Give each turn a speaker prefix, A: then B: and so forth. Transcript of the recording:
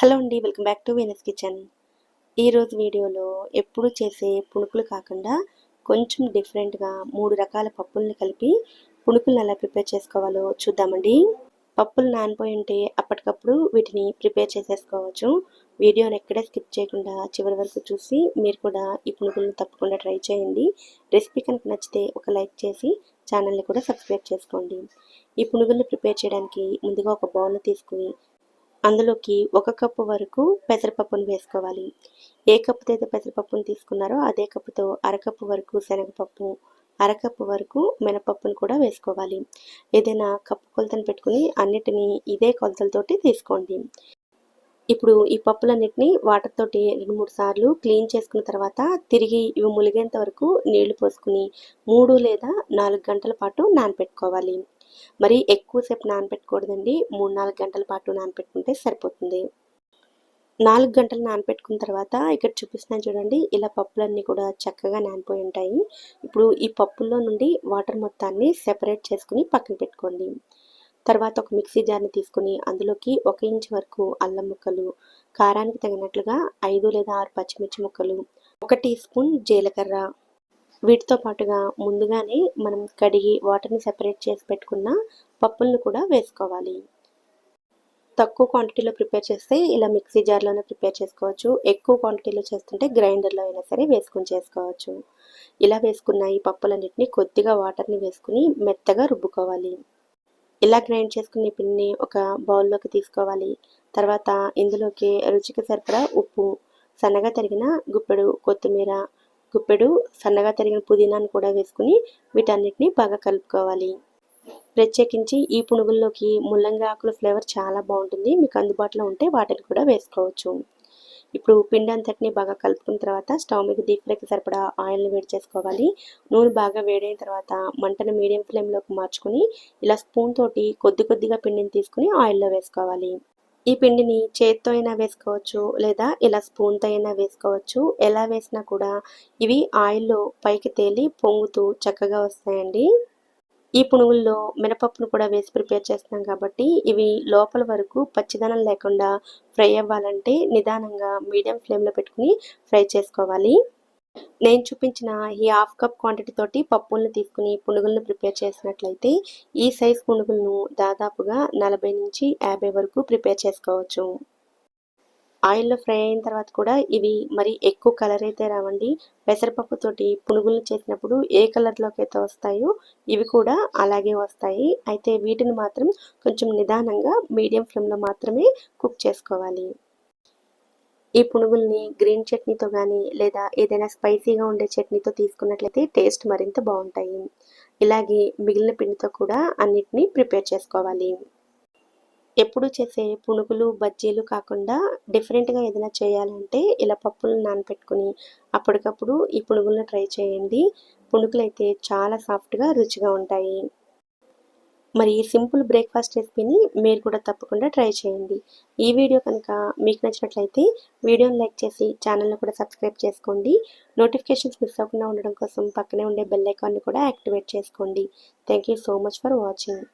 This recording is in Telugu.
A: హలో అండి welcome back to Venus kitchen. ఈరోజు వీడియోలో ఎప్పుడు చేసే పుణుకులు కాకుండా కొంచెం డిఫరెంట్గా మూడు రకాల పప్పుల్ని కలిపి పుణుకులను ఎలా ప్రిపేర్ చేసుకోవాలో చూద్దామండి. పప్పులు నానిపోయి ఉంటే అప్పటికప్పుడు వీటిని ప్రిపేర్ చేసేసుకోవచ్చు. వీడియోని ఎక్కడే స్కిప్ చేయకుండా చివరి వరకు చూసి మీరు కూడా ఈ పుణుకులను తప్పకుండా ట్రై చేయండి. రెసిపీ కనుక నచ్చితే ఒక లైక్ చేసి ఛానల్ని కూడా సబ్స్క్రైబ్ చేసుకోండి. ఈ పునుగుల్ని ప్రిపేర్ చేయడానికి ముందుగా ఒక బౌల్ తీసుకుని అందులోకి ఒక కప్పు వరకు పెసరపప్పును వేసుకోవాలి. ఏ కప్పుతో అయితే పెసరపప్పును తీసుకున్నారో అదే కప్పుతో అరకప్పు వరకు శనగపప్పు అరకప్పు వరకు మినపప్పును కూడా వేసుకోవాలి. ఏదైనా కప్పు కొలతను పెట్టుకుని అన్నిటినీ ఇదే కొలతలతోటి తీసుకోండి. ఇప్పుడు ఈ పప్పులన్నిటిని వాటర్ తోటి రెండు మూడు సార్లు క్లీన్ చేసుకున్న తర్వాత తిరిగి ఇవి ములిగేంత వరకు నీళ్ళు పోసుకుని మూడు లేదా నాలుగు గంటల పాటు నానపెట్టుకోవాలి. మరి ఎక్కువసేపు నానపెట్టకూడదండి. మూడు నాలుగు గంటల పాటు నానపెట్టుకుంటే సరిపోతుంది. నాలుగు గంటలు నానపెట్టుకున్న తర్వాత ఇక్కడ చూపిస్తున్నాను చూడండి. ఇలా పప్పులన్నీ కూడా చక్కగా నానిపోయి ఉంటాయి. ఇప్పుడు ఈ పప్పుల్లో నుండి వాటర్ మొత్తాన్ని సెపరేట్ చేసుకుని పక్కన పెట్టుకోండి. తర్వాత ఒక మిక్సీ జార్ని తీసుకుని అందులోకి ఒక ఇంచ్ వరకు అల్లం ముక్కలు కారానికి తగినట్లుగా ఐదు లేదా ఆరు పచ్చిమిర్చి ముక్కలు ఒక టీ స్పూన్ జీలకర్ర వీటితో పాటుగా ముందుగానే మనం కడిగి వాటర్ని సెపరేట్ చేసి పెట్టుకున్న పప్పులను కూడా వేసుకోవాలి. తక్కువ క్వాంటిటీలో ప్రిపేర్ చేస్తే ఇలా మిక్సీ జార్లోనే ప్రిపేర్ చేసుకోవచ్చు. ఎక్కువ క్వాంటిటీలో చేస్తుంటే గ్రైండర్లో అయినా సరే వేసుకుని చేసుకోవచ్చు. ఇలా వేసుకున్న ఈ పప్పులన్నింటినీ కొద్దిగా వాటర్ని వేసుకుని మెత్తగా రుబ్బుకోవాలి. ఇలా గ్రైండ్ చేసుకునే పిండిని ఒక బౌల్లోకి తీసుకోవాలి. తర్వాత ఇందులోకి రుచికి సరిపడా ఉప్పు సన్నగా తరిగిన గుప్పెడు కొత్తిమీర గుప్పెడు సన్నగా తరిగిన పుదీనాను కూడా వేసుకుని వీటన్నిటిని బాగా కలుపుకోవాలి. ప్రత్యేకించి ఈ పునుగుల్లోకి ముల్లంగి ఆకుల ఫ్లేవర్ చాలా బాగుంటుంది. మీకు అందుబాటులో ఉంటే వాటిని కూడా వేసుకోవచ్చు. ఇప్పుడు పిండి అంతటిని బాగా కలుపుకున్న తర్వాత స్టవ్ మీద డీప్ ఫ్రైకి సరిపడా ఆయిల్ని వేడి చేసుకోవాలి. నూనె బాగా వేడైన తర్వాత మంటను మీడియం ఫ్లేమ్లోకి మార్చుకుని ఇలా స్పూన్ తోటి కొద్ది కొద్దిగా పిండిని తీసుకుని ఆయిల్లో వేసుకోవాలి. ఈ పిండిని చేత్తో అయినా వేసుకోవచ్చు లేదా ఇలా స్పూన్తో అయినా వేసుకోవచ్చు. ఎలా వేసినా కూడా ఇవి ఆయిల్లో పైకి తేలి పొంగుతూ చక్కగా వస్తాయండి. ఈ పునుగుల్లో మినపప్పును కూడా వేసి ప్రిపేర్ చేస్తున్నాం కాబట్టి ఇవి లోపల వరకు పచ్చిదనం లేకుండా ఫ్రై అవ్వాలంటే నిదానంగా మీడియం ఫ్లేమ్లో పెట్టుకుని ఫ్రై చేసుకోవాలి. నేను చూపించిన ఈ హాఫ్ కప్ క్వాంటిటీ తోటి పప్పులను తీసుకుని పునుగులను ప్రిపేర్ చేసినట్లయితే ఈ సైజ్ పునుగులను దాదాపుగా నలభై నుంచి యాభై వరకు ప్రిపేర్ చేసుకోవచ్చు. ఆయిల్లో ఫ్రై అయిన తర్వాత కూడా ఇవి మరి ఎక్కువ కలర్ అయితే రావండి. పెసరపప్పుతోటి పునుగులు చేసినప్పుడు ఏ కలర్లోకి అయితే వస్తాయో ఇవి కూడా అలాగే వస్తాయి. అయితే వీటిని మాత్రం కొంచెం నిదానంగా మీడియం ఫ్లేమ్లో మాత్రమే కుక్ చేసుకోవాలి. ఈ పునుగుల్ని గ్రీన్ చట్నీతో కానీ లేదా ఏదైనా స్పైసీగా ఉండే చట్నీతో తీసుకున్నట్లయితే టేస్ట్ మరింత బాగుంటాయి. ఇలాగే మిగిలిన పిండితో కూడా అన్నిటినీ ప్రిపేర్ చేసుకోవాలి. ఎప్పుడు చేసే పునుగులు బజ్జీలు కాకుండా డిఫరెంట్గా ఏదైనా చేయాలంటే ఇలా పప్పులు నానపెట్టుకుని అప్పటికప్పుడు ఈ పునుగులను ట్రై చేయండి. పునుగులు అయితే చాలా సాఫ్ట్గా రుచిగా ఉంటాయి. మరి ఈ సింపుల్ బ్రేక్ఫాస్ట్ రెసిపీని మీరు కూడా తప్పకుండా ట్రై చేయండి. ఈ వీడియో కనుక మీకు నచ్చినట్లయితే వీడియోని లైక్ చేసి ఛానల్ని కూడా సబ్స్క్రైబ్ చేసుకోండి. నోటిఫికేషన్స్ మిస్ అవ్వకుండా ఉండడం కోసం పక్కనే ఉండే బెల్ ఐకాన్ని కూడా యాక్టివేట్ చేసుకోండి. Thank you so much for watching.